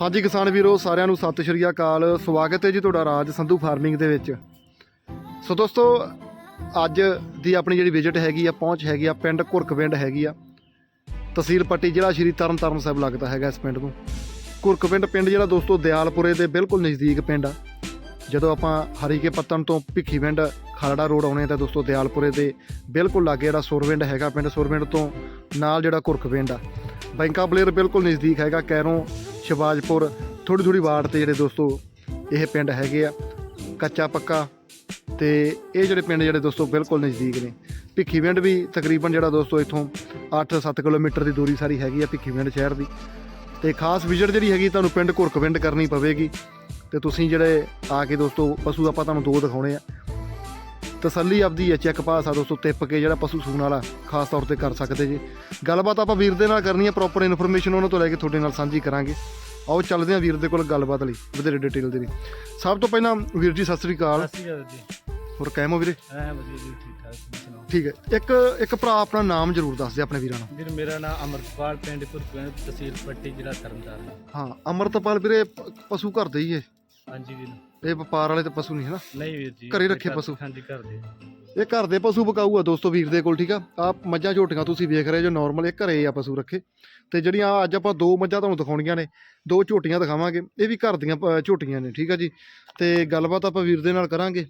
ਹਾਂਜੀ ਕਿਸਾਨ ਵੀਰੋ, ਸਾਰਿਆਂ ਨੂੰ ਸਤਿ ਸ਼੍ਰੀ ਅਕਾਲ। ਸਵਾਗਤ ਹੈ ਜੀ ਤੁਹਾਡਾ ਰਾਜ ਸੰਧੂ ਫਾਰਮਿੰਗ ਦੇ ਵਿੱਚ। ਸੋ ਦੋਸਤੋ, ਅੱਜ ਦੀ ਆਪਣੀ ਜਿਹੜੀ ਵਿਜ਼ਿਟ ਹੈਗੀ ਆ, ਪਹੁੰਚ ਹੈਗੀ ਆ, ਪਿੰਡ ਘੁਰਕਵਿੰਡ ਹੈਗੀ ਆ। ਤਹਿਸੀਲ ਪੱਟੀ ਜ਼ਿਲ੍ਹਾ ਸ਼੍ਰੀ ਤਰਨਤਾਰਨ ਸਾਹਿਬ ਲੱਗਦਾ ਹੈਗਾ ਇਸ ਪਿੰਡ ਨੂੰ। ਘੁਰਕਵਿੰਡ ਪਿੰਡ ਜਿਹੜਾ ਦੋਸਤੋ, ਦਿਆਲਪੁਰੇ ਦੇ ਬਿਲਕੁਲ ਨਜ਼ਦੀਕ ਪਿੰਡ ਆ। ਜਦੋਂ ਆਪਾਂ ਹਰੀਕੇ ਪੱਤਨ ਤੋਂ ਭਿੱਖੀਵਿੰਡ ਖਰੜਾ ਰੋਡ ਆਉਣੇ ਤਾਂ ਦੋਸਤੋ, ਦਿਆਲਪੁਰੇ ਦੇ ਬਿਲਕੁਲ ਲਾਗੇ ਜਿਹੜਾ ਸੁਰਵਿੰਡ ਹੈਗਾ ਪਿੰਡ, ਸੁਰਵਿੰਡ ਤੋਂ ਨਾਲ ਜਿਹੜਾ ਘੁਰਕਵਿੰਡ ਆ। ਬੈਂਕਾ ਬਲੇਰ ਬਿਲਕੁਲ ਨਜ਼ਦੀਕ ਹੈਗਾ, ਕੈਰੋਂ ਸ਼ਿਵਾਜਪੁਰ ਥੋੜੀ ਥੋੜੀ ਵਾਰਡ ਤੇ ਜਿਹੜੇ ਦੋਸਤੋ ਇਹ ਪਿੰਡ ਹੈਗੇ ਆ, ਕੱਚਾ ਪੱਕਾ ਤੇ ਇਹ ਜਿਹੜੇ ਪਿੰਡ ਜਿਹੜੇ ਦੋਸਤੋ ਬਿਲਕੁਲ ਨਜ਼ਦੀਕ ਨੇ। ਭਿੱਖੀ ਪਿੰਡ ਵੀ ਤਕਰੀਬਨ ਜਿਹੜਾ ਦੋਸਤੋ ਇੱਥੋਂ 8-7 ਕਿਲੋਮੀਟਰ ਦੀ ਦੂਰੀ ਸਾਰੀ ਹੈਗੀ ਆ ਭਿੱਖੀ ਪਿੰਡ ਸ਼ਹਿਰ ਦੀ। ਤੇ ਖਾਸ ਵਿਜ਼ਿਟ ਜਿਹੜੀ ਹੈਗੀ ਤੁਹਾਨੂੰ ਪਿੰਡ ਘੁਰਕਵਿੰਡ ਕਰਨੀ ਪਵੇਗੀ। ਤੇ ਤੁਸੀਂ ਜਿਹੜੇ ਆ ਕੇ ਦੋਸਤੋ ਪਸ਼ੂ ਆਪਾਂ ਤੁਹਾਨੂੰ ਦੋ ਦਿਖਾਉਣੇ ਆ। ਤਸੱਲੀ ਆਪਦੀ ਹੈ ਚੈੱਕ ਪਾਸ ਆ ਦੋਸਤੋ ਟਿੱਪ ਕੇ ਜਿਹੜਾ ਪਸ਼ੂ ਸੂਣ ਵਾਲਾ ਖਾਸ ਤੌਰ ਤੇ ਕਰ ਸਕਦੇ ਜੀ। ਗੱਲਬਾਤ ਆਪਾਂ ਵੀਰ ਦੇ ਨਾਲ ਕਰਨੀ ਹੈ ਪ੍ਰੋਪਰ ਇਨਫੋਰਮੇਸ਼ਨ ਉਹਨਾਂ ਤੋਂ ਲੈ ਕੇ ਤੁਹਾਡੇ ਨਾਲ ਸਾਂਝੀ ਕਰਾਂਗੇ। ਆਓ ਚੱਲਦੇ ਹਾਂ ਵੀਰ ਦੇ ਕੋਲ ਗੱਲਬਾਤ ਲਈ ਵਧੇਰੇ ਡਿਟੇਲ ਦੇ ਲਈ। ਸਭ ਤੋਂ ਪਹਿਲਾਂ ਵੀਰ ਜੀ ਸਤਿ ਸ੍ਰੀ ਅਕਾਲ। ਸਤਿ ਸ਼੍ਰੀ ਅਕਾਲ ਜੀ। ਹੋਰ ਕਾਇਮ ਹੋ ਵੀਰੇ? ਐ ਵਧੀਆ ਜੀ ਠੀਕ ਠਾਕ ਤੁਸੀਂ ਸੁਣਾਓ? ਠੀਕ ਹੈ। ਇੱਕ ਇੱਕ ਭਰਾ ਆਪਣਾ ਨਾਮ ਜ਼ਰੂਰ ਦੱਸ ਦੇ ਆਪਣੇ ਵੀਰਾਂ ਨੂੰ। ਵੀਰ ਮੇਰਾ ਨਾਮ ਅਮਰਪਾਲ ਪਿੰਡ ਕੁਰਕਵਿੰਡ ਤਹਿਸੀਲ ਪੱਟੀ ਜ਼ਿਲ੍ਹਾ ਤਰਨਤਾਰਨ। ਹਾਂ ਅਮਰਤਪਾਲ ਵੀਰੇ ਪ- ਪਸ਼ੂ ਘਰ ਦੇ ਹੀ ਹੈ ਹਾਂਜੀ ਵੀਰ। ਇਹ ਵਪਾਰ ਵਾਲੇ ਤੇ ਪਸ਼ੂ ਨਹੀਂ ਹੈ ਨਾ। ਨਹੀਂ ਵੀਰ ਜੀ ਘਰੇ ਰੱਖੇ ਪਸ਼ੂ? ਹਾਂਜੀ ਘਰ ਦੇ। ਇਹ ਘਰ ਦੇ ਪਸ਼ੂ ਬਕਾਊ ਆ ਦੋਸਤੋ ਵੀਰ ਦੇ ਕੋਲ ਠੀਕ ਆ? ਆ ਮੱਝਾਂ ਝੋਟੀਆਂ ਤੁਸੀਂ ਵੇਖ ਰਹੇ ਜੋ ਨਾਰਮਲ ਇਹ ਘਰੇ ਆ ਪਸ਼ੂ ਰੱਖੇ। ਤੇ ਜਿਹੜੀਆਂ ਅੱਜ ਆਪਾਂ ਦੋ ਮੱਝਾਂ ਤੁਹਾਨੂੰ ਦਿਖਾਉਣੀਆਂ ਨੇ ਦੋ ਝੋਟੀਆਂ ਦਿਖਾਵਾਂਗੇ। ਇਹ ਵੀ ਘਰ ਦੀਆਂ ਝੋਟੀਆਂ ਨੇ ਠੀਕ ਆ ਜੀ? ਤੇ ਗੱਲਬਾਤ ਆਪਾਂ ਵੀਰ ਦੇ ਨਾਲ ਕਰਾਂਗੇ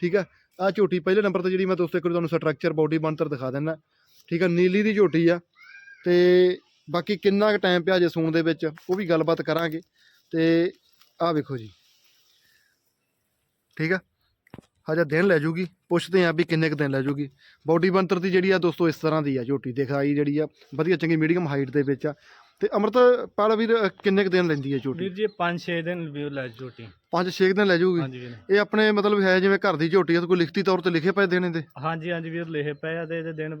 ਠੀਕ ਆ? ਆ ਝੋਟੀ ਪਹਿਲੇ ਨੰਬਰ ਤੇ ਜਿਹੜੀ ਮੈਂ ਦੋਸਤੋ ਇੱਕ ਵਾਰੀ ਤੁਹਾਨੂੰ ਸਟਰਕਚਰ ਬਾਡੀ ਬਣਤਰ ਦਿਖਾ ਦਿੰਦਾ। ਠੀਕ ਆ ਨੀਲੀ ਦੀ ਝੋਟੀ ਆ। ਤੇ ਬਾਕੀ ਕਿੰਨਾ ਕੁ ਟਾਈਮ ਪਿਆ ਜੇ ਸੂਣ ਦੇ ਵਿੱਚ ਉਹ ਵੀ ਗੱਲਬਾਤ ਕਰਾਂਗੇ। ਤੇ ਆਹ ਵੇਖੋ ਜੀ। ਠੀਕ ਆ? ਹਜੇ ਦਿਨ ਲੈ ਜੂਗੀ ਪੁੱਛਦੇ ਆ ਵੀ ਕਿੰਨੇ ਕੁ ਦਿਨ ਲੈ ਜੂਗੀ। ਬਾਡੀ ਬੰਤਰ ਦੀ ਜਿਹੜੀ ਆ ਦੋਸਤੋ ਇਸ ਤਰ੍ਹਾਂ ਦੀ ਆ ਝੋਟੀ ਦਿਖਾਈ ਜਿਹੜੀ ਆ ਵਧੀਆ ਚੰਗੀ ਮੀਡੀਅਮ ਹਾਈਟ ਦੇ ਵਿੱਚ ਆ। ਤੇ ਅਮਰਤ ਪਾਲ ਵੀਰ ਕਿੰਨੇ ਕੁ ਦਿਨ ਲੈਂਦੀ ਹੈ ਝੋਟੀ? ਵੀਰ ਜੀ 5-6 ਦਿਨ ਵੀ ਲੈ ਝੋਟੀ। 5-6 ਦਿਨ ਲੈ ਵੀਰ। ਇਹ ਆਪਣੇ ਮਤਲਬ ਹੈ ਜਿਵੇਂ ਘਰ ਦੀ ਝੋਟੀ ਆ ਤੇ ਕੋਈ ਲਿਖਤੀ ਤੌਰ ਤੇ ਲਿਖੇ ਪਏ ਦੇਣੇ ਦੇ ਹਾਂਜੀ ਹਾਂਜੀ ਵੀਰ ਲਿਖੇ ਪਏ ਆ ਤੇ ਇਹਦੇ ਦਿਨ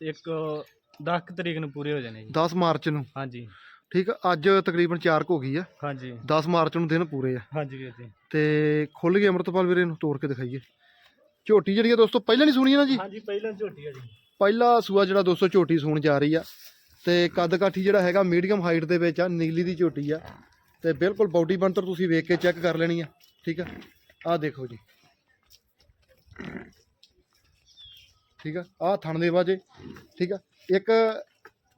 ਇੱਕ 10 ਤਰੀਕ ਨੂੰ ਪੂਰੇ ਹੋ ਜਾਣੇ ਜੀ। 10 ਮਾਰਚ ਨੂੰ? ਹਾਂਜੀ। ਠੀਕ ਆ ਅੱਜ ਤਕਰੀਬਨ 4 ਹੋ ਗਈ ਆ। ਹਾਂਜੀ। 10 ਮਾਰਚ ਨੂੰ ਦਿਨ ਪੂਰੇ ਆ। ਹਾਂਜੀ ਵੀਰ ਜੀ। ਤੇ ਖੁੱਲ ਗਏ ਅਮਰਤਪਾਲ ਵੀਰੇ ਨੂੰ ਤੋੜ ਕੇ ਦਿਖਾਈਏ। ਝੋਟੀ ਜਿਹੜੀ ਆ ਦੋਸਤੋ ਪਹਿਲਾਂ ਨਹੀਂ ਸੁਣੀ ਨਾ ਜੀ? ਹਾਂਜੀ ਪਹਿਲਾਂ ਝੋਟੀ ਆ ਜੀ। ਪਹਿਲਾ ਸੂਆ ਜਿਹੜਾ ਦੋਸਤੋ ਝੋਟੀ ਸੂਣ ਜਾ ਰਹੀ ਆ। ਤੇ ਕੱਦ ਕਾਠੀ ਜਿਹੜਾ ਹੈਗਾ ਮੀਡੀਅਮ ਹਾਈਟ ਦੇ ਵਿੱਚ ਆ ਨੀਲੀ ਦੀ ਝੋਟੀ ਆ। ਤੇ ਬਿਲਕੁਲ ਬਾਡੀ ਬਣਤਰ ਤੁਸੀਂ ਵੇਖ ਕੇ ਚੈੱਕ ਕਰ ਲੈਣੀ ਆ ਠੀਕ ਆ? ਆਹ ਦੇਖੋ ਜੀ। ਠੀਕ ਆ? ਆਹ ਥਣ ਦੇ ਵਾਜੇ ਠੀਕ ਆ? ਇੱਕ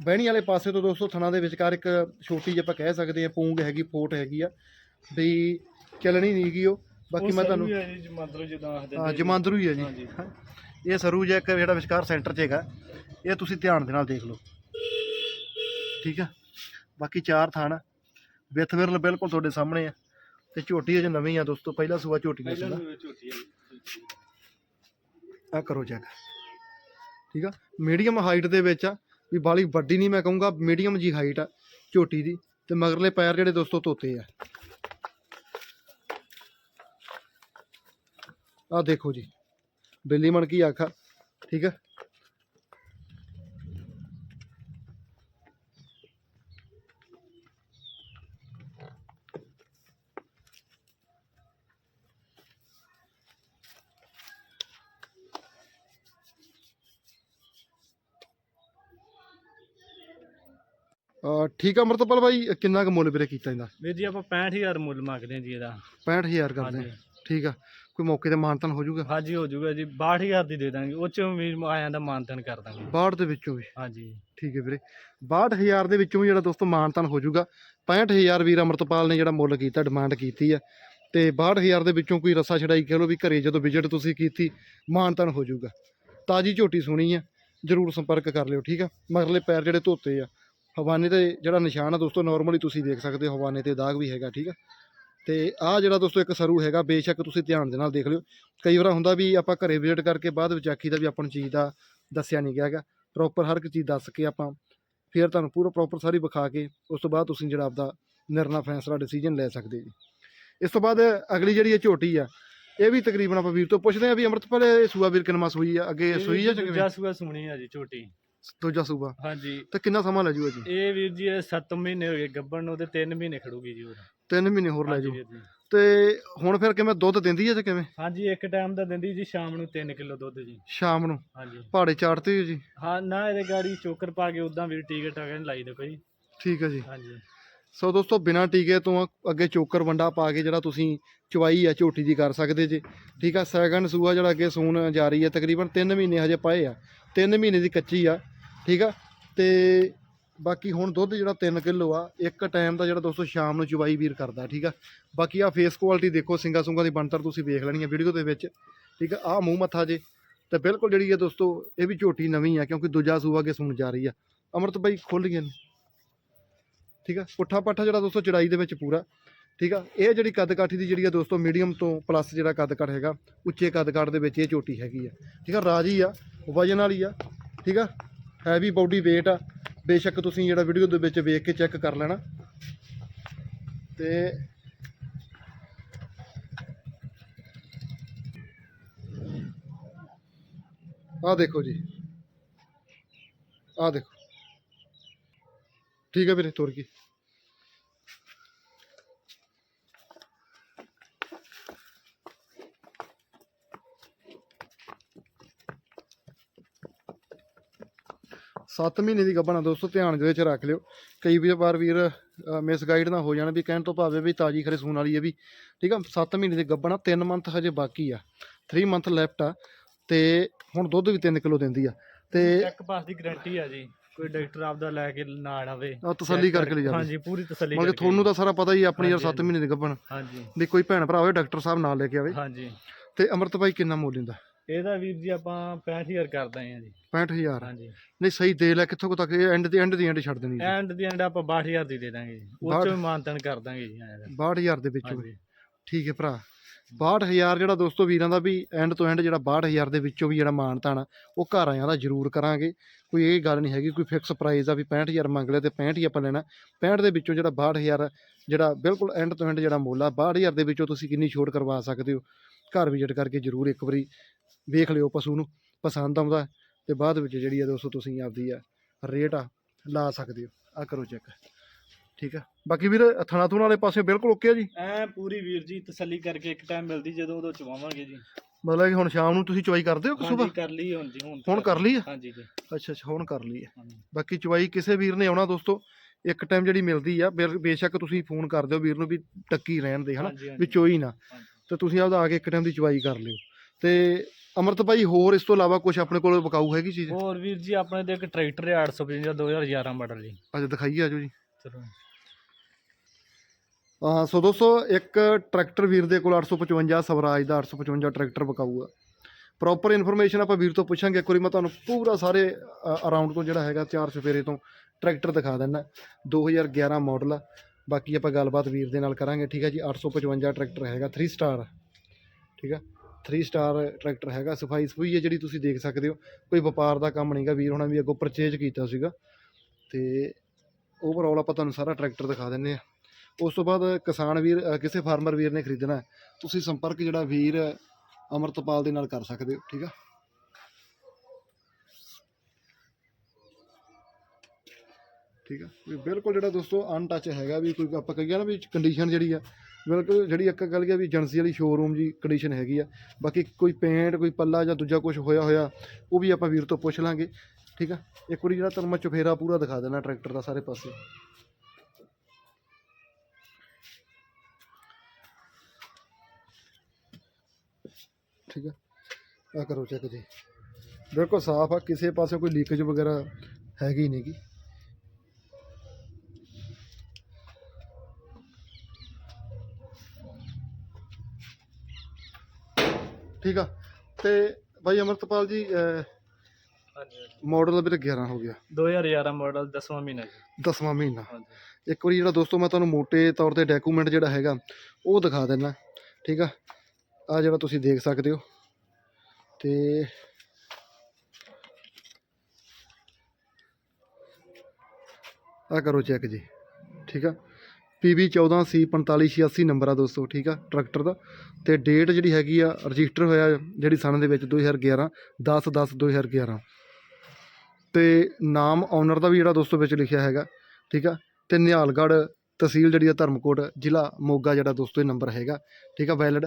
ਬਹਿਣੀ ਵਾਲੇ ਪਾਸੇ ਤੋਂ ਦੋਸਤੋ ਥਣਾ ਦੇ ਵਿਚਕਾਰ ਇੱਕ ਛੋਟੀ ਜਿਹੀ ਆਪਾਂ ਕਹਿ ਸਕਦੇ ਆ ਪੂੰਗ ਹੈਗੀ ਫੋਟ ਹੈਗੀ ਆ ਵੀ ਚੱਲਣੀ ਨਹੀਂ ਗਈ ਉਹ। ਬਾਕੀ ਮੈਂ ਤੁਹਾਨੂੰ ਮਤਲਬ ਜਿੱਦਾਂ ਆਖਦੇ ਹਾਂ ਜਮਾਂਦਰੂ ਹੀ ਹੈ ਜੀ। ਇਹ ਸਰੂ ਇੱਕ ਜਿਹੜਾ ਵਿਚਕਾਰ ਸੈਂਟਰ 'ਚ ਹੈਗਾ। ਇਹ ਤੁਸੀਂ ਧਿਆਨ ਦੇ ਨਾਲ ਦੇਖ ਲਓ। ਠੀਕ ਆ? ਬਾਕੀ ਚਾਰ ਥਾਣ ਵਿੱਥ ਵਿਰਲ ਬਿਲਕੁਲ ਤੁਹਾਡੇ ਸਾਹਮਣੇ ਆ। ਤੇ ਝੋਟੀ ਅਜੇ ਨਵੀਂ ਆ ਦੋਸਤੋ ਪਹਿਲਾ ਸੂਆ ਝੋਟੀ ਆ ਆ ਕਰੋ ਚੈੱਕ ਠੀਕ ਆ? ਮੀਡੀਅਮ ਹਾਈਟ ਦੇ ਵਿੱਚ ਆ। ਵੀ ਬਾਲੀ ਵੱਡੀ ਨਹੀਂ ਮੈਂ ਕਹੂੰਗਾ ਮੀਡੀਅਮ ਜੀ ਹਾਈਟ ਆ, ਝੋਟੀ ਦੀ। ਤੇ ਮਗਰਲੇ ਪੈਰ ਜਿਹੜੇ ਦੋਸਤੋ ਤੋਤੇ ਆ। ਆ ਦੇਖੋ ਜੀ, ਬਿੱਲੀ ਮਣ ਕੀ ਆਖਾ, ਠੀਕ ਹੈ ਅਹ ਠੀਕ ਆ ਅਮਰਤਪਾਲ ਭਾਈ ਕਿੰਨਾ ਕੁ ਮੁੱਲ ਵੀਰੇ ਕੀਤਾ ਇਹਦਾ ਵੀਰ ਜੀ ਆਪਾਂ 65000 ਮੁੱਲ ਮੰਗਦੇ ਹਾਂ ਜੀ ਇਹਦਾ। 65000 ਕਰਦੇ ਆ ਠੀਕ ਆ। ਕੋਈ ਮੌਕੇ ਤੇ ਮਾਨਤਨ ਹੋ ਜਾਊਗਾ? ਹਾਂਜੀ ਹੋ ਜਾਊਗਾ ਜੀ। 62000 ਦੀ ਦੇ ਦਾਂਗੇ। ਉਹ ਚੋਂ ਵੀ ਆਇਆਂ ਦਾ ਮਾਨਤਨ ਕਰ ਦਾਂਗੇ। 62 ਦੇ ਵਿੱਚੋਂ ਵੀ? ਹਾਂਜੀ। ਠੀਕ ਹੈ ਵੀਰੇ। 62000 ਦੇ ਵਿੱਚੋਂ ਵੀ ਜਿਹੜਾ ਦੋਸਤੋ ਮਾਨਤਨ ਹੋ ਜਾਊਗਾ। 65000 ਵੀਰ ਅਮਰਤਪਾਲ ਨੇ ਜਿਹੜਾ ਮੁੱਲ ਕੀਤਾ ਡਿਮਾਂਡ ਕੀਤੀ ਆ। ਤੇ 62000 ਦੇ ਵਿੱਚੋਂ ਕੋਈ ਰੱਸਾ ਛੜਾਈ ਕਹਿ ਲਓ ਵੀ ਘਰੇ ਜਦੋਂ ਵਿਜ਼ਿਟ ਤੁਸੀਂ ਕੀਤੀ ਮਾਨਤਨ ਹੋ ਜਾਊਗਾ। ਤਾਜੀ ਝੋਟੀ ਸੁਣੀ ਆ। ਜਰੂਰ ਸੰਪਰਕ ਕਰ ਲਿਓ ਠੀਕ ਆ? ਮਗਰਲੇ ਪੈਰ ਜਿਹੜੇ ਧੋਤੇ ਆ ਹਵਾਨੇ ਤੇ ਜਿਹੜਾ ਨਿਸ਼ਾਨ ਆ ਦੋਸਤੋ ਨਾਰਮਲੀ ਤੁਸੀਂ ਦੇਖ ਸਕਦੇ ਹੋ ਹਵਾਨੇ ਤੇ ਦਾਗ ਵੀ ਹੈਗਾ ਠੀਕ ਆ? ਤੇ ਆਹ ਜਿਹੜਾ ਦੋਸਤੋ ਇੱਕ ਸਰੂ ਹੈਗਾ ਬੇਸ਼ੱਕ ਤੁਸੀਂ ਧਿਆਨ ਦੇ ਨਾਲ ਦੇਖ ਲਿਓ। ਕਈ ਵਾਰ ਹੁੰਦਾ ਵੀ ਆਪਾਂ ਘਰੇ ਵਿਜ਼ਿਟ ਕਰਕੇ ਬਾਅਦ ਵਿੱਚ ਆਖੀ ਦਾ ਵੀ ਆਪਾਂ ਨੂੰ ਚੀਜ਼ ਦਾ ਦੱਸਿਆ ਨਹੀਂ ਗਿਆ ਹੈਗਾ। ਪ੍ਰੋਪਰ ਹਰ ਇੱਕ ਚੀਜ਼ ਦੱਸ ਕੇ ਆਪਾਂ ਫਿਰ ਤੁਹਾਨੂੰ ਪੂਰਾ ਪ੍ਰੋਪਰ ਸਾਰੀ ਵਿਖਾ ਕੇ ਉਸ ਤੋਂ ਬਾਅਦ ਤੁਸੀਂ ਜਿਹੜਾ ਆਪਦਾ ਨਿਰਣਾ ਫੈਸਲਾ ਡਿਸੀਜਨ ਲੈ ਸਕਦੇ ਜੀ। ਇਸ ਤੋਂ ਬਾਅਦ ਅਗਲੀ ਜਿਹੜੀ ਇਹ ਝੋਟੀ ਆ ਇਹ ਵੀ ਤਕਰੀਬਨ ਆਪਾਂ ਵੀਰ ਤੋਂ ਪੁੱਛਦੇ ਆ ਵੀ ਅੰਮ੍ਰਿਤਪਾਲ ਇਹ ਸੂਆ ਵੀਰ ਕਿੰਨਾ ਸੂਈ ਆ? ਅੱਗੇ ਸੂਈ ਆ ਜਾਂ ਦੂਜਾ ਸੂਆ ਸੁਣੀ ਆ ਜੀ ਝੋਟੀ। ਦੂਜਾ ਸੂਆ ਹਾਂਜੀ। ਤੇ ਕਿੰਨਾ ਸਮਾਂ ਲੈ ਜੂਗਾ ਜੀ? ਇਹ ਵੀਰ ਜੀ 7 ਮਹੀਨੇ ਹੋ ਗਏ ਗੱਬਣ ਨੂੰ ਤੇ 3 ਮਹੀਨੇ ਖੜੂਗੀ ਜੀ ਹੋਰ 3 ਮਹੀਨੇ ਹੋਰ ਲੈ ਹਾਂਜੀ ਜੂ। ਵੀਰ ਜੀ। ਤੇ ਹੁਣ ਫਿਰ ਕਿਵੇਂ ਦੁੱਧ ਦਿੰਦੀ ਆ ਜਾਂ ਕਿਵੇਂ? ਹਾਂਜੀ ਇੱਕ ਟਾਈਮ ਦਾ ਦਿੰਦੀ ਜੀ ਸ਼ਾਮ ਨੂੰ 3 ਕਿਲੋ ਦੁੱਧ ਜੀ। ਸ਼ਾਮ ਨੂੰ? ਹਾਂਜੀ। ਪਹਾੜੇ ਚਾੜਤੇ ਹੋ ਜੀ? ਹਾਂ ਨਾ ਇਹਦੇ ਗਾੜੀ ਚੋਕਰ ਪਾ ਕੇ ਉਦਾਂ ਵੀ ਟੀਕੇ ਟਾਕੇ ਨਹੀਂ ਲਾਈ ਦੇ ਕੋਈ ਠੀਕ ਆ ਜੀ। ਹਾਂਜੀ। ਸੋ ਦੋਸਤੋ ਬਿਨਾਂ ਟੀਕੇ ਤੋਂ ਅੱਗੇ ਚੋਕਰ ਵੰਡਾ ਪਾ ਕੇ ਜਿਹੜਾ ਤੁਸੀਂ ਚਵਾਈ ਆ ਝੋਟੀ ਦੀ ਕਰ ਸਕਦੇ ਜੇ। ਠੀਕ ਆ ਸੈਕੰਡ ਸੂਆ ਜਿਹੜਾ ਅੱਗੇ ਸੂਣ ਜਾ ਰਹੀ ਹੈ ਤਕਰੀਬਨ 3 ਮਹੀਨੇ ਹਜੇ ਪਏ ਆ। 3 ਮਹੀਨੇ ਦੀ ਕੱਚੀ ਆ। ਠੀਕ ਆ? ਤੇ ਬਾਕੀ ਹੁਣ ਦੁੱਧ ਜਿਹੜਾ 3 ਕਿਲੋ ਆ, ਇੱਕ ਟਾਈਮ ਦਾ ਜਿਹੜਾ ਦੋਸਤੋ ਸ਼ਾਮ ਨੂੰ ਚੁਬਾਈ ਵੀਰ ਕਰਦਾ, ਠੀਕ ਆ? ਬਾਕੀ ਆ ਫੇਸ ਕੁਆਲਿਟੀ ਦੇਖੋ ਸਿੰਗਾ ਸੁੰਗਾ ਦੀ ਬਣਤਰ ਤੁਸੀਂ ਵੇਖ ਲੈਣੀ ਹੈ ਵੀਡੀਓ ਦੇ ਵਿੱਚ, ਠੀਕ ਆ? ਆ ਮੂੰਹ ਮੱਥਾ ਜੇ, ਤੇ ਬਿਲਕੁਲ ਜਿਹੜੀ ਹੈ ਦੋਸਤੋ, ਇਹ ਵੀ ਝੋਟੀ ਨਵੀਂ ਆ, ਕਿਉਂਕਿ ਦੂਜਾ ਸੂਆ ਅੱਗੇ ਸੁਣ ਜਾ ਰਹੀ ਆ। ਅਮਰਤ ਬਾਈ ਖੁੱਲ ਗਏ ਨੇ। ਠੀਕ ਆ? ਪੁੱਠਾ ਪਾਠਾ ਜਿਹੜਾ ਦੋਸਤੋ ਚੜਾਈ ਦੇ ਵਿੱਚ ਪੂਰਾ, ਠੀਕ ਆ? ਇਹ ਜਿਹੜੀ ਕੱਦ ਕਾਠੀ ਦੀ ਜਿਹੜੀ ਆ ਦੋਸਤੋ ਮੀਡੀਅਮ ਤੋਂ ਪਲੱਸ ਜਿਹੜਾ ਕੱਦ ਕਾਠ ਹੈਗਾ, ਉੱਚੇ ਕੱਦ ਕਾਠ ਦੇ ਵਿੱਚ ਇਹ ਝੋਟੀ ਹੈਗੀ ਆ। ਠੀਕ ਆ? ਰਾਜੀ ਆ, ਵਜਨ ਵਾਲੀ ਆ, ਠੀਕ ਆ? ਹੈਵੀ ਬਾਡੀ weight ਆ। ਬੇਸ਼ੱਕ ਤੁਸੀਂ ਜਿਹੜਾ ਵੀਡੀਓ ਦੇ ਵਿੱਚ ਵੇਖ ਕੇ ਚੈੱਕ ਕਰ ਲੈਣਾ। ਤੇ ਆਹ ਦੇਖੋ ਜੀ। ਆਹ ਦੇਖੋ। ਠੀਕ ਹੈ ਵੀਰੇ, ਤੁਰ ਗਈ ਸੱਤ ਮਹੀਨੇ ਦੀ ਗੱਭਣਾ ਦੋਸਤੋ ਧਿਆਨ ਦੇ ਵਿੱਚ ਰੱਖ ਲਿਓ। ਕਈ ਵੀ ਵਾਰ ਵੀਰ ਮਿਸ ਗਾਈਡ ਨਾ ਹੋ ਜਾਣ ਵੀ ਕਹਿਣ ਤੋਂ ਭਾਵੇਂ ਵੀ ਤਾਜੀ ਖਰੇ ਸੂਣ ਵਾਲੀ ਹੈ ਵੀ ਠੀਕ ਆ? 7 ਮਹੀਨੇ ਦੀ ਗੱਭਣਾ 3 ਮੰਥ ਹਜੇ ਬਾਕੀ ਆ। 3 ਮੰਥ ਲੈਫਟ ਆ। ਤੇ ਹੁਣ ਦੁੱਧ ਵੀ 3 ਕਿਲੋ ਦਿੰਦੀ ਆ। ਤੇ ਇੱਕ ਪਾਸ ਦੀ ਗਾਰੰਟੀ ਆ ਜੀ। ਕੋਈ ਡਾਕਟਰ ਆਪਦਾ ਲੈ ਕੇ ਨਾਲ ਆਵੇ। ਆ ਤਸੱਲੀ ਕਰਕੇ ਲੈ ਜਾਵੇ ਹਾਂਜੀ ਪੂਰੀ ਤਸੱਲੀ ਮਤਲਬ ਤੁਹਾਨੂੰ ਤਾਂ ਸਾਰਾ ਪਤਾ ਹੀ ਆ ਆਪਣੀ ਯਾਰ ਹਾਂਜੀ, 7 ਮਹੀਨੇ ਦੀ ਗੱਭਣ। ਹਾਂਜੀ। ਵੀ ਕੋਈ ਭੈਣ ਭਰਾ ਹੋਵੇ ਡਾਕਟਰ ਸਾਹਿਬ ਨਾਲ ਲੈ ਕੇ ਆਵੇ। ਹਾਂਜੀ। ਤੇ ਅਮਰਤ ਭਾਈ ਕਿੰਨਾ ਮੁੱਲ ਦਿੰਦਾ? ਇਹਦਾ ਵੀਰ ਜੀ ਆਪਾਂ 65000 ਕਰਦੇ ਆਂ ਜੀ। 65000 ਹਾਂਜੀ। ਨਹੀਂ ਸਹੀ ਦੇ ਲੈ ਕਿੱਥੋਂ ਕੁ ਤੱਕ? ਇਹ ਐਂਡ ਦੀ ਐਂਡ ਦੀ ਐਂਡ ਛੱਡ ਦੇਣੀ ਜੀ। ਐਂਡ ਦੀ ਐਂਡ ਆਪਾਂ 62000 ਦੀ ਦੇ ਦਾਂਗੇ ਜੀ। ਉਹ ਚੋਂ ਮਾਨਤਨ ਕਰ ਦਾਂਗੇ ਜੀ ਐਂ ਦਾ। 62000 ਦੇ ਵਿੱਚੋਂ। ਠੀਕ ਹੈ ਭਰਾ। 62000 ਜਿਹੜਾ ਦੋਸਤੋ ਵੀਰਾਂ ਦਾ ਵੀ ਐਂਡ ਤੋਂ ਐਂਡ ਜਿਹੜਾ 62000 ਦੇ ਵਿੱਚੋਂ ਵੀ ਜਿਹੜਾ ਮਾਨਤਾਨ ਆ ਉਹ ਘਰ ਆਇਆਂ ਦਾ ਜ਼ਰੂਰ ਕਰਾਂਗੇ। ਕੋਈ ਇਹ ਗੱਲ ਨਹੀਂ ਹੈਗੀ ਕੋਈ ਫਿਕਸ ਪ੍ਰਾਈਸ ਆ ਵੀ 65000 ਮੰਗ ਲਿਆ ਤੇ 65 ਹੀ ਆਪਾਂ ਲੈਣਾ। 65 ਦੇ ਵਿੱਚੋਂ ਜਿਹੜਾ 62000 ਜਿਹੜਾ ਬਿਲਕੁਲ ਐਂਡ ਤੋਂ ਐਂਡ ਜਿਹੜਾ ਮੁੱਲ ਆ 62000 ਦੇ ਵਿੱਚੋਂ ਤੁਸੀਂ ਕਿੰਨੀ ਛੋਟ ਕਰਵਾ ਸਕਦੇ ਹੋ? ਘਰ ਵਿਜ਼ਿਟ ਕਰਕੇ ਜ਼ਰੂਰ ਇੱਕ ਵਾਰੀ ਵੇਖ ਲਿਓ ਪਸ਼ੂ ਨੂੰ ਪਸੰਦ ਆਉਂਦਾ ਤੇ ਬਾਅਦ ਵਿੱਚ ਜਿਹੜੀ ਆ ਦੋਸਤੋ ਤੁਸੀਂ ਆਪਦੀ ਆ ਰੇਟ ਆ ਲਾ ਸਕਦੇ ਹੋ। ਆ ਕਰੋ ਚੈੱਕ ਠੀਕ ਆ? ਬਾਕੀ ਵੀਰ ਥਣਾ ਥੁਣ ਵਾਲੇ ਪਾਸੇ ਬਿਲਕੁਲ ਓਕੇ ਆ ਜੀ? ਐ ਪੂਰੀ ਵੀਰ ਜੀ ਤਸੱਲੀ ਕਰਕੇ ਇੱਕ ਟਾਈਮ ਮਿਲਦੀ ਜਦੋਂ ਉਦੋਂ ਚਵਾਵਾਂਗੇ ਜੀ। ਮਤਲਬ ਕਿ ਹੁਣ ਸ਼ਾਮ ਨੂੰ ਤੁਸੀਂ ਚਵਾਈ ਕਰਦੇ ਹੋ ਕਿ ਹਾਂਜੀ ਸੁਬਾਹ ਕਰ ਲਈ ਹੁਣ ਜੀ ਹੁਣ ਹੁਣ ਕਰ ਲਈ ਆ? ਹਾਂਜੀ ਜੀ। ਅੱਛਾ ਅੱਛਾ ਹੁਣ ਕਰ ਲਈ ਆ। ਹਾਂਜੀ। ਬਾਕੀ ਚਵਾਈ ਕਿਸੇ ਵੀਰ ਨੇ ਆਉਣਾ ਦੋਸਤੋ ਇੱਕ ਟਾਈਮ ਜਿਹੜੀ ਮਿਲਦੀ ਆ ਬੇਸ਼ੱਕ ਤੁਸੀਂ ਫੋਨ ਕਰ ਦਿਓ ਵੀਰ ਨੂੰ ਵੀ ਟੱਕੀ ਰਹਿਣ ਦੇ ਹਨਾ? ਹਾਂਜੀ, ਵੀ ਹਾਂਜੀ। ਚੋਈ ਨਾ। ਹਾਂਜੀ। ਤੇ ਤੁਸੀਂ ਆਪਦਾ ਆ ਕੇ ਇੱਕ ਟਾਈਮ ਦੀ ਚਵਾਈ ਕਰ ਲਿਓ। ਤੇ ਅਮਰਤ ਭਾਈ ਹੋਰ ਇਸ ਤੋਂ ਇਲਾਵਾ ਕੁਝ ਆਪਣੇ ਕੋਲ ਬਕਾਊ ਹੈਗੀ ਚੀਜ਼? ਹੋਰ ਵੀਰ ਜੀ ਆਪਣੇ ਤੇ ਇੱਕ ਟਰੈਕਟਰ ਹੈ 855 2011 ਮਾਡਲ ਜੀ। ਅੱਜ ਦਿਖਾਈਏ ਆਜੋ ਜੀ। ਚਲੋ। ਹਾਂ ਸੋ ਦੋਸਤੋ ਇੱਕ ਟਰੈਕਟਰ ਵੀਰ ਦੇ ਕੋਲ 855 ਸਵਰਾਜ ਦਾ 855 ਟਰੈਕਟਰ ਬਕਾਊ ਆ। ਪ੍ਰੋਪਰ ਇਨਫੋਰਮੇਸ਼ਨ ਆਪਾਂ ਵੀਰ ਤੋਂ ਪੁੱਛਾਂਗੇ। ਇੱਕ ਵਾਰੀ ਮੈਂ ਤੁਹਾਨੂੰ ਪੂਰਾ ਸਾਰੇ ਅਰਾਊਂਡ ਤੋਂ ਜਿਹੜਾ ਹੈਗਾ ਚਾਰ ਚੁਫੇਰੇ ਤੋਂ ਟਰੈਕਟਰ ਦਿਖਾ ਦਿੰਦਾ। 2011 ਮਾਡਲ ਆ। ਬਾਕੀ ਆਪਾਂ ਗੱਲਬਾਤ ਵੀਰ ਦੇ ਨਾਲ ਕਰਾਂਗੇ। ਠੀਕ ਹੈ ਜੀ 855 ਟਰੈਕਟਰ ਹੈਗਾ 3 ਸਟਾਰ ਠੀਕ ਆ? 3 ਸਟਾਰ ਟਰੈਕਟਰ ਹੈਗਾ ਸਫ਼ਾਈ ਸਫੂਈ ਹੈ ਜਿਹੜੀ ਤੁਸੀਂ ਦੇਖ ਸਕਦੇ ਹੋ। ਕੋਈ ਵਪਾਰ ਦਾ ਕੰਮ ਨਹੀਂਗਾ ਵੀਰ ਹੁਣਾਂ, ਵੀ ਅੱਗੋਂ ਪਰਚੇਜ ਕੀਤਾ ਸੀਗਾ। ਤੇ ਓਵਰਆਲ ਆਪਾਂ ਤੁਹਾਨੂੰ ਸਾਰਾ ਟਰੈਕਟਰ ਦਿਖਾ ਦਿੰਨੇ ਆ ਉਸ ਤੋਂ ਬਾਅਦ ਕਿਸਾਨ ਵੀਰ ਕਿਸੇ ਫਾਰਮਰ ਵੀਰ ਨੇ ਖਰੀਦਣਾ ਤੁਸੀਂ ਸੰਪਰਕ ਜਿਹੜਾ ਵੀਰ ਅਮਰਤਪਾਲ ਦੇ ਨਾਲ ਕਰ ਸਕਦੇ ਹੋ, ਠੀਕ ਆ? ਠੀਕ ਆ? ਵੀ ਬਿਲਕੁਲ ਜਿਹੜਾ ਦੋਸਤੋ ਅਨਟੱਚ ਹੈਗਾ, ਵੀ ਕੋਈ ਆਪਾਂ ਕਹੀਏ ਨਾ ਵੀ ਕੰਡੀਸ਼ਨ ਜਿਹੜੀ ਆ ਬਿਲਕੁਲ ਜਿਹੜੀ ਇੱਕ ਗੱਲ ਹੈ ਵੀ ਏਜੰਸੀ ਵਾਲੀ ਸ਼ੋਰੂਮ ਜੀ ਕੰਡੀਸ਼ਨ ਹੈਗੀ ਆ। ਬਾਕੀ ਕੋਈ ਪੇਂਟ ਕੋਈ ਪੱਲਾ ਜਾਂ ਦੂਜਾ ਕੁਝ ਹੋਇਆ ਹੋਇਆ, ਉਹ ਵੀ ਆਪਾਂ ਵੀਰ ਤੋਂ ਪੁੱਛ ਲਾਂਗੇ। ਠੀਕ ਆ? ਇੱਕ ਵਾਰੀ ਜਿਹੜਾ ਤੁਹਾਨੂੰ ਮੈਂ ਚੁਫੇਰਾ ਪੂਰਾ ਦਿਖਾ ਦੇਣਾ ਟਰੈਕਟਰ ਦਾ ਸਾਰੇ ਪਾਸੇ। ਠੀਕ ਆ? ਆ ਕਰੋ ਚੈੱਕ ਜੀ। ਬਿਲਕੁਲ ਸਾਫ਼ ਆ, ਕਿਸੇ ਪਾਸੇ ਕੋਈ ਲੀਕੇਜ ਵਗੈਰਾ ਹੈਗੀ ਨਹੀਂਗੀ ਠੀਕ ਆ? ਤੇ ਭਾਈ ਅਮਰਤਪਾਲ ਜੀ ਹਾਂਜੀ ਮਾਡਲ ਵੀਰ 11 ਹੋ ਗਿਆ। 2011 ਮਾਡਲ 10ਵਾਂ ਮਹੀਨਾ ਜੀ। 10ਵਾਂ ਮਹੀਨਾ। ਹਾਂਜੀ। ਇੱਕ ਵਾਰੀ ਜਿਹੜਾ ਦੋਸਤੋ ਮੈਂ ਤੁਹਾਨੂੰ ਮੋٹے ਤੌਰ ਤੇ ਡਾਕੂਮੈਂਟ ਜਿਹੜਾ ਹੈਗਾ ਉਹ ਦਿਖਾ ਦਿੰਦਾ ਠੀਕ ਆ? ਆ ਜਿਹੜਾ ਤੁਸੀਂ ਦੇਖ ਸਕਦੇ ਹੋ। ਤੇ ਆ ਕਰੋ ਚੈੱਕ ਜੀ। ਠੀਕ ਆ? PB 14C 4586 ਨੰਬਰ ਆ ਦੋਸਤੋ, ਠੀਕ ਆ, ਟਰੈਕਟਰ ਦਾ। ਤੇ ਡੇਟ ਜਿਹੜੀ ਹੈਗੀ ਆ, ਰਜਿਸਟਰ ਹੋਇਆ ਜਿਹੜੀ ਸਨ ਦੇ ਵਿੱਚ 2011 10 10 2011 ਤੇ ਨਾਮ ਓਨਰ ਦਾ ਵੀ ਜਿਹੜਾ ਦੋਸਤੋ ਵਿੱਚ ਲਿਖਿਆ ਹੈਗਾ, ਠੀਕ ਆ, ਤੇ ਨਿਹਾਲਗੜ੍ਹ ਤਹਿਸੀਲ ਜਿਹੜੀ ਆ ਧਰਮਕੋਟ, ਜ਼ਿਲ੍ਹਾ ਮੋਗਾ ਜਿਹੜਾ ਦੋਸਤੋ ਇਹ ਨੰਬਰ ਹੈਗਾ, ਠੀਕ ਆ ਵੈਲਿਡ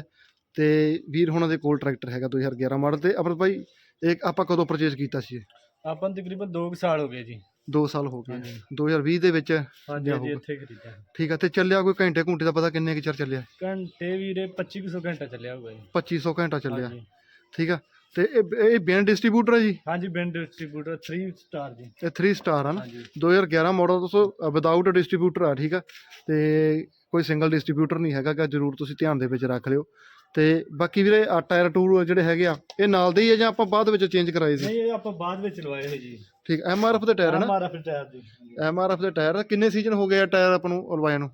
ਤੇ ਵੀਰ ਹੁਣਾਂ ਦੇ ਕੋਲ ਟਰੈਕਟਰ ਹੈਗਾ 2011 ਮਾਡਲ ਤੇ। ਅਮਰ ਭਾਈ, ਇਹ ਆਪਾਂ ਕਦੋਂ ਪਰਚੇਸ ਕੀਤਾ ਸੀ ਆਪਾਂ ਨੂੰ ਤਕਰੀਬਨ 2 ਸਾਲ ਹੋ ਗਏ ਜੀ। 2 ਸਾਲ ਹੋ ਗਏ। ਹਾਂਜੀ। 2020 ਦੇ ਵਿੱਚ ਹਾਂਜੀ ਲਿਆ ਜੀ ਹੋਊਗਾ। ਇੱਥੇ ਖਰੀਦਿਆ। ਠੀਕ ਆ ਤੇ ਚੱਲਿਆ ਕੋਈ ਘੰਟੇ ਘੁੰਟੇ ਦਾ ਪਤਾ ਕਿੰਨੇ ਕੁ ਚਿਰ ਚੱਲਿਆ? ਘੰਟੇ ਵੀਰੇ 2500 ਘੰਟਾ ਚੱਲਿਆ ਹੋਊਗਾ ਜੀ। 2500 ਘੰਟਾ ਚੱਲਿਆ। ਹਾਂਜੀ। ਠੀਕ ਆ ਤੇ ਇਹ ਇਹ ਬੇਨ ਡਿਸਟ੍ਰੀਬਿਊਟਰ ਹੈ ਜੀ? ਹਾਂਜੀ ਬਿੰਡ ਡਿਸਟ੍ਰੀਬਿਊਟਰ 3 ਸਟਾਰ ਜੀ। ਇਹ 3 ਸਟਾਰ ਹਨ ਹਾਂਜੀ। 2011 ਮਾਡਲ ਦੋਸਤੋ ਵਿਦਆਊਟ ਡਿਸਟ੍ਰੀਬਿਊਟਰ ਆ ਠੀਕ ਆ? ਤੇ ਕੋਈ ਸਿੰਗਲ ਡਿਸਟ੍ਰੀਬਿਊਟਰ ਨਹੀਂ ਹੈਗਾ ਗਾ ਜਰੂਰ ਤੁਸੀਂ ਧਿਆਨ ਦੇ ਵਿੱਚ ਰੱਖ ਲਿਓ। ਤੇ ਬਾਕੀ ਵੀਰੇ ਆ ਟਾਇਰ ਟੂਰ ਜਿਹੜੇ ਹੈਗੇ ਆ ਇਹ ਨਾਲ ਦੇ ਹੀ ਆ ਜਾਂ ਆਪਾਂ ਬਾਅਦ ਵਿੱਚ ਚੇਂਜ ਕਰਾਏ ਸੀ? ਨਹੀਂ ਇਹ ਆਪਾਂ ਬਾਅਦ ਵਿੱਚ ਲਵਾਏ ਹੋਏ ਜੀ। ਠੀਕ ਐਮ ਆਰ ਐਫ ਦੇ ਟਾਇਰ ਹੈ ਨਾ? ਹਮਾਰਾ ਫਿਰ ਟਾਇਰ ਜੀ। ਐਮ ਆਰ ਐਫ ਦੇ ਟਾਇਰ ਕਿੰਨੇ ਸੀਜ਼ਨ ਹੋ ਗਏ ਆ ਟਾਇਰ ਆਪਾਂ ਨੂੰ ਲਵਾਏ ਨੂੰ?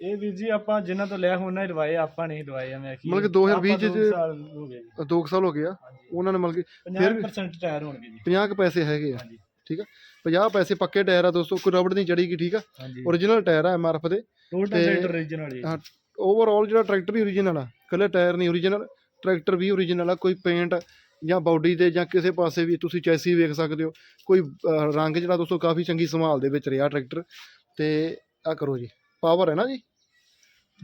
ਇਹ ਵੀਰ ਜੀ ਆਪਾਂ ਜਿਨ੍ਹਾਂ ਤੋਂ ਲਿਆ ਉਹਨਾਂ ਹੀ ਲਵਾਏ ਆਪਾਂ ਨਹੀਂ ਲਵਾਏ ਆ ਮੈਂ ਕੀ ਮਤਲਬ ਕਿ 2020 ਆਪਾਂ ਦੋ ਚ- ਸਾਲ ਹੋ ਗਏ ਜੀ। 2 ਸਾਲ ਹੋ ਗਏ ਆ ਹਾਂਜੀ। ਉਹਨਾਂ ਨੇ ਮਤਲਬ ਕਿ ਫਿਰ ਵੀ 50% ਟਾਇਰ ਹੋਣਗੇ ਜੀ। 50 ਕੁ ਪੈਸੇ ਹੈਗੇ ਆ ਹਾਂਜੀ। ਠੀਕ ਆ? 50 ਪੈਸੇ ਪੱਕੇ ਟਾਇਰ ਆ ਦੋਸਤੋ ਕੋਈ ਰਬੜ ਨਹੀਂ ਚੜੀਗੀ ਠੀਕ ਆ? ਹਾਂਜੀ। ਓਰੀਜਨਲ ਟਾਇਰ ਆ ਐਮ ਆਰ ਐਫ ਦੇ ਟੋਟਲ ਰੀਜਨਲ ਜੀ। ਹਾਂ ਓਵਰਆਲ ਜਿਹੜਾ ਟਰੈਕਟਰ ਹੀ ਓਰੀਜਨਲ ਆ ਕੱਲੇ ਟਾਇਰ ਨਹੀਂ ਓਰੀਜਨਲ ਟਰੈਕਟਰ ਵੀ ਓਰੀਜਨਲ ਆ ਕੋਈ ਪੇਂਟ ਜਾਂ ਬਾਡੀ ਤੇ ਜਾਂ ਕਿਸੇ ਪਾਸੇ ਵੀ ਤੁਸੀਂ ਚੈਸੀ ਵੇਖ ਸਕਦੇ ਹੋ ਕੋਈ ਅਹ, ਰੰਗ ਜਿਹੜਾ ਦੋਸਤੋ ਕਾਫੀ ਚੰਗੀ ਸੰਭਾਲ ਦੇ ਵਿੱਚ ਰਿਹਾ ਟਰੈਕਟਰ ਤੇ ਆ ਕਰੋ ਜੀ। ਪਾਵਰ ਹੈ ਨਾ ਜੀ?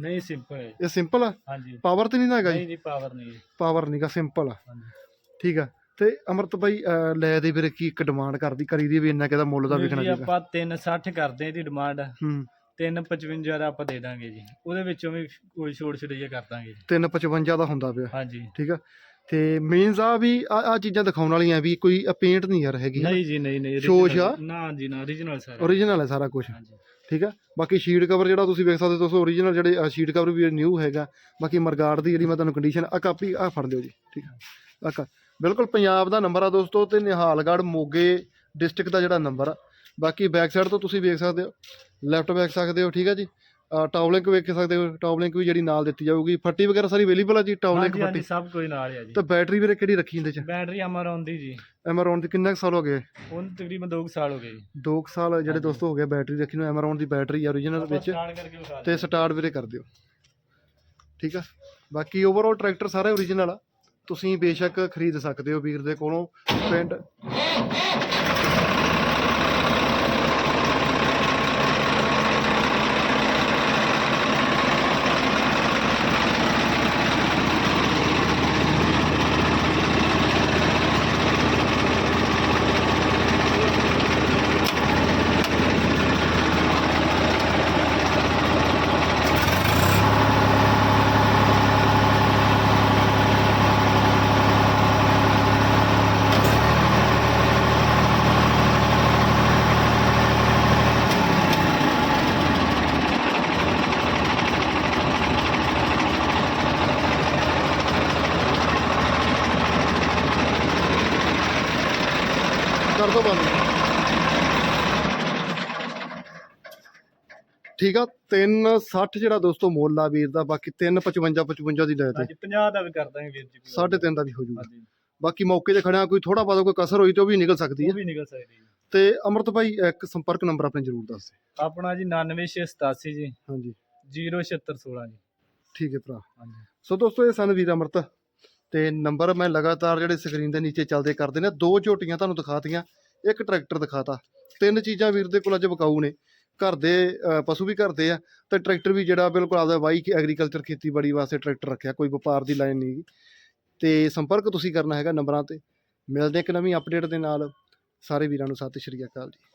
ਨਹੀਂ ਸਿੰਪਲ ਹੈ। ਇਹ ਸਿੰਪਲ ਆ? ਹਾਂਜੀ। ਪਾਵਰ ਤੇ ਨਹੀਂ ਨਾ ਹੈਗਾ ਜੀ? ਨਹੀਂ ਜੀ ਪਾਵਰ ਨਹੀਂ ਜੀ ਪਾਵਰ ਨਹੀਂਗਾ ਸਿੰਪਲ ਆ। ਹਾਂਜੀ। ਠੀਕ ਆ। ਤੇ ਅਮਰਤ ਭਾਈ ਅਹ, ਲੈ ਦੇ ਵੀਰੇ ਕੀ ਇੱਕ ਡਿਮਾਂਡ ਕਰਦੀ ਕਰੀ ਦੀ ਵੀ ਇੰਨਾ ਕਿਦਾ ਮੁੱਲ ਦਾ ਵੀਰ ਵਿਕਣਾ ਜੀ, ਚਾਹੀਦਾ। ਆਪਾਂ 360 ਕਰਦੇ ਹਾਂ ਦੀ ਡਿਮਾਂਡ ਹੂੰ। 355 ਦਾ ਆਪਾਂ ਦੇ ਦਾਂਗੇ ਜੀ। ਉਹਦੇ ਵਿੱਚੋਂ ਵੀ ਕੋਈ ਛੋੜ ਛੜਈਆ ਕਰ ਦਾਂਗੇ ਜੀ। 355 ਦਾ ਹੁੰਦਾ ਪਿਆ। ਹਾਂਜੀ। ਠੀਕ ਆ। ਤੇ ਮੀਨਸ ਆ ਵੀ ਆ ਆ ਚੀਜ਼ਾਂ ਦਿਖਾਉਣ ਵਾਲੀਆਂ ਵੀ ਕੋਈ ਪੇਂਟ ਨਹੀਂ ਯਾਰ ਹੈਗੀ ਨਹੀਂ ਜੀ ਨਹੀਂ ਨਹੀਂ ਸ਼ੋਸ਼ original-? ਨਾ ਜੀ ਨਾ origignal ਸਾਰਾ। ਓਰੀਜਨਲ ਹੈ ਸਾਰਾ ਕੁਝ ਹਾਂਜੀ। ਠੀਕ ਆ? ਬਾਕੀ ਸ਼ੀਟ ਕਵਰ ਜਿਹੜਾ ਤੁਸੀਂ ਵੇਖ ਸਕਦੇ ਹੋ ਦੋਸਤੋ ਓਰੀਜਨਲ ਜਿਹੜੇ ਸ਼ੀਟ ਕਵਰ ਵੀ ਨਿਊ ਹੈਗਾ। ਬਾਕੀ ਮਰਗਾੜ ਦੀ ਜਿਹੜੀ ਮੈਂ ਤੁਹਾਨੂੰ ਕੰਡੀਸ਼ਨ ਆ ਕਾਪੀ ਆ ਫੜ ਲਿਓ ਜੀ, ਠੀਕ ਆ? ਆ ਬਿਲਕੁਲ ਪੰਜਾਬ ਦਾ ਨੰਬਰ ਆ ਦੋਸਤੋ ਤੇ ਨਿਹਾਲਗੜ੍ਹ ਮੋਗੇ ਡਿਸਟ੍ਰਿਕਟ ਦਾ ਜਿਹੜਾ ਨੰਬਰ ਆ। ਬਾਕੀ ਬੈਕ ਸਾਈਡ ਤੋਂ ਤੁਸੀਂ ਵੇਖ ਸਕਦੇ ਹੋ ਲੈਫਟ ਵੇਖ ਸਕਦੇ ਹੋ, ਠੀਕ ਆ ਜੀ? ਟਾਪ ਲਿੰਕ ਵੇਖ ਸਕਦੇ ਹੋ ਟਾਪ ਲਿੰਕ ਵੀ ਜਿਹੜੀ ਨਾਲ ਦਿੱਤੀ ਜਾਊਗੀ। ਫੱਟੀ ਵਗੈਰਾ ਸਾਰੀ ਅਵੇਲੇਬਲ ਆ ਜੀ ਟਾਪ ਲਿੰਕ ਹਾਂਜੀ ਹਾਂਜੀ ਫੱਟੀ ਸਭ ਕੋਈ ਨਾਲ ਆ ਜੀ। ਤਾਂ ਬੈਟਰੀ ਵੀਰੇ ਕਿਹੜੀ ਰੱਖੀ ਇਹਦੇ ਚ? ਬੈਟਰੀ ਅਮਰ ਦੀ ਜੀ। ਐਮਰੌਨ ਦੀ ਕਿੰਨੇ ਕੁ ਸਾਲ ਹੋ ਗਏ? ਉਹਨੂੰ ਤਕਰੀਬਨ 2 ਸਾਲ ਹੋ ਗਏ ਜੀ। 2 ਸਾਲ ਜਿਹੜੇ। ਦੋਸਤੋ ਹੋ ਗਏ ਬੈਟਰੀ ਰੱਖੀ ਨੂੰ ਐਮਰੌਨ ਦੀ ਬੈਟਰੀ ਆ ਆਪਾਂ ਵਿੱਚ। start ਕਰਕੇ ਵਿਖਾ ਤੇ ਸਟਾਰਟ ਵੀਰੇ ਕਰ ਦਿਓ। ਠੀਕ ਆ? ਬਾਕੀ ਓਵਰਆਲ ਟਰੈਕਟਰ ਸਾਰੇ ਓਰੀਜਨਲ ਆ। ਤੁਸੀਂ ਬੇਸ਼ੱਕ ਖਰੀਦ ਸਕਦੇ ਹੋ ਵੀਰ ਦੇ ਕੋਲੋਂ। ਪਿੰਡ ਕਰ ਦੋ ਬੰਦ। ਠੀਕ ਆ 360 ਜਿਹੜਾ ਦੋਸਤੋ ਮੁੱਲ ਆ ਵੀਰ ਦਾ ਬਾਕੀ 355 55 ਦੀ ਲੈ ਤੇ। ਹਾਂਜੀ 50 ਦਾ ਵੀ ਕਰ ਦਾਂਗੇ ਵੀਰ ਜੀ ਕੋਈ ਗੱਲ 3.5 ਦਾ ਵੀ ਹੋ ਹਾਂਜੀ। ਬਾਕੀ ਮੌਕੇ ਤੇ ਖੜਿਆ ਕੋਈ ਥੋੜਾ ਬਹੁਤਾ ਕੋਈ ਕਸਰ ਹੋਈ ਤੇ ਉਹ ਵੀ ਨਿਕਲ ਸਕਦੀ ਉਹ ਹੈ ਵੀ ਨਿਕਲ ਸਕਦੀ ਜੀ ਤੇ ਅਮਰਤ ਭਾਈ ਇੱਕ ਸੰਪਰਕ ਨੰਬਰ ਆਪਣੇ ਜ਼ਰੂਰ ਦੱਸ ਦਿਓ। ਆਪਣਾ ਜੀ 99687 ਜੀ। ਹਾਂਜੀ। 07616 ਜੀ। ਠੀਕ ਹੈ ਭਰਾ। ਹਾਂਜੀ। ਸੋ ਦੋਸਤੋ ਇਹ ਸਨ ਵੀਰ ਅਮਰਤ। ਤੇ ਨੰਬਰ ਮੈਂ ਲਗਾਤਾਰ ਜਿਹੜੇ ਸਕਰੀਨ ਦੇ ਨੀਚੇ ਚੱਲਦੇ ਕਰਦੇ ਨੇ, ਦੋ ਝੋਟੀਆਂ ਤੁਹਾਨੂੰ ਦਿਖਾਤੀਆਂ, ਇੱਕ ਟਰੈਕਟਰ ਦਿਖਾਤਾ। ਤਿੰਨ ਚੀਜ਼ਾਂ ਵੀਰ ਦੇ ਕੋਲ ਅੱਜ ਵਿਕਾਊ ਨੇ, ਘਰ ਦੇ ਪਸ਼ੂ ਵੀ ਘਰ ਆ ਤੇ ਟਰੈਕਟਰ ਵੀ ਜਿਹੜਾ ਬਿਲਕੁਲ ਆਪਦਾ ਵਾਈ ਐਗਰੀਕਲਚਰ ਖੇਤੀਬਾੜੀ ਵਾਸਤੇ ਟਰੈਕਟਰ ਰੱਖਿਆ, ਕੋਈ ਵਪਾਰ ਦੀ ਲਾਈਨ ਨਹੀਂ ਗੀ। ਤੇ ਸੰਪਰਕ ਤੁਸੀਂ ਕਰਨਾ ਹੈਗਾ ਨੰਬਰਾਂ ਤੇ। ਮਿਲਦੇ ਇੱਕ ਨਵੀਂ ਅਪਡੇਟ ਦੇ ਨਾਲ। ਸਾਰੇ ਵੀਰਾਂ ਨੂੰ ਸਤਿ ਸ਼੍ਰੀ ਅਕਾਲ ਜੀ।